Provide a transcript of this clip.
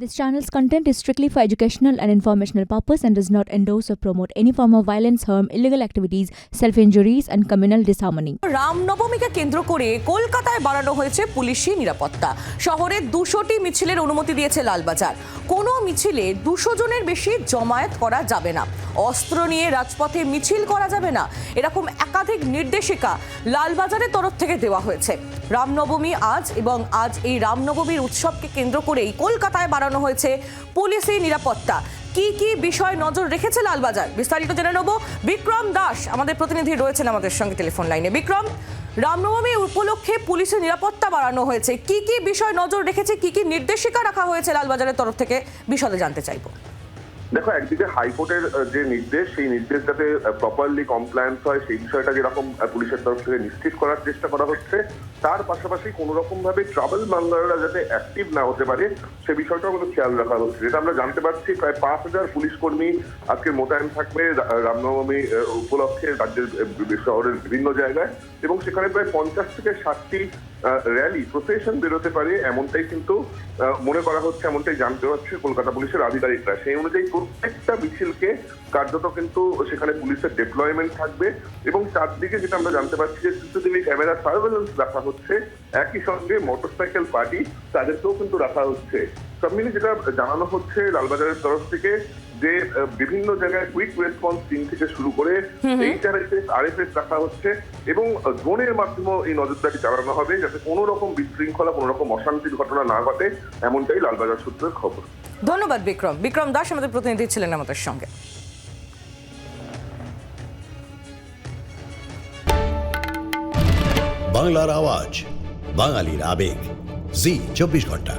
This channel's content is strictly for educational and informational purpose and does not endorse or promote any form of violence, harm, illegal activities, self-injuries and communal disharmony. রামনবমীকে কেন্দ্র করে কলকাতায় বাড়ানো হয়েছে পুলিশি নিরাপত্তা শহরে দুশোটি মিছিলের অনুমতি দিয়েছে লালবাজার কোনো মিছিলে দুশো জনের বেশি জমায়েত করা যাবে না অস্ত্র নিয়ে রাজপথে মিছিল করা যাবে না এরকম একাধিক নির্দেশিকা লালবাজারের তরফ থেকে দেওয়া হয়েছে রামনবমী আজ এবং আজ এই রামনবমীর উৎসবকে কেন্দ্র করেই কলকাতায় বাড়ানো হয়েছে পুলিশি নিরাপত্তা। কি কি বিষয় নজর রেখেছে লালবাজার? বিস্তারিত জেনে নেব। বিক্রম দাস আমাদের প্রতিনিধি রয়েছেন আমাদের সঙ্গে টেলিফোন লাইনে। বিক্রম, রামনবমী উপলক্ষে পুলিশের নিরাপত্তা বাড়ানো হয়েছে। কি কি বিষয় নজর রেখেছে? কি কি নির্দেশিকা রাখা হয়েছে লালবাজারের তরফ থেকে? বিশদে জানতে চাইব। দেখো, একদিকে হাইকোর্টের যে নির্দেশ, সেই নির্দেশ যাতে প্রপারলি কমপ্লায়েন্স হয়, সেই বিষয়টা যেরকম পুলিশের তরফ থেকে নিশ্চিত করার চেষ্টা করা হচ্ছে, তার পাশাপাশি কোনো রকম ভাবে ট্রাভেল মাঙ্গাররা যাতে অ্যাক্টিভ না হতে পারে, সে বিষয়টাও কিন্তু খেয়াল রাখা হচ্ছে। যেটা আমরা জানতে পারছি, প্রায় পাঁচ হাজার পুলিশ কর্মী আজকে মোতায়েন থাকবে রামনবমী উপলক্ষে রাজ্যের শহরের বিভিন্ন জায়গায়, এবং সেখানে প্রায় পঞ্চাশ থেকে ষাটটি র্যালি প্রসেশন বেরোতে পারে, এমনটাই কিন্তু মনে করা হচ্ছে, এমনটাই জানতে পারছে কলকাতা পুলিশের আধিকারিকরা। সেই অনুযায়ী প্রত্যেকটা মিছিলকে কার্যত কিন্তু সেখানে পুলিশের ডেপ্লয়মেন্ট থাকবে এবং চারদিকে যেটা আমরা জানতে পারছি যে সিসিটিভি ক্যামেরা সার্ভেলেন্স রাখা হচ্ছে, একই সঙ্গে মোটরসাইকেল পার্টি তাদেরকেও কিন্তু রাখা হচ্ছে। সব মিলিয়ে যেটা জানানো হচ্ছে লালবাজারের তরফ থেকে যে বিভিন্ন জায়গায় কুইক রেসপন্স টিম থেকে শুরু করে এইচআরএসএস আরএফএস রাখা হচ্ছে এবং ড্রোনের মাধ্যমে এই নজরদারি চালানো হবে যাতে কোনো রকম বিশৃঙ্খলা কোনো রকম অশান্তির ঘটনা না ঘটে এমনটাই লালবাজার সূত্রের খবর। ধন্যবাদ বিক্রম। বিক্রম দাস আমাদের প্রতিনিধি ছিলেন আমাদের সঙ্গে। বাংলার আওয়াজ বাঙালির আবেগ। জি চব্বিশ ঘণ্টা।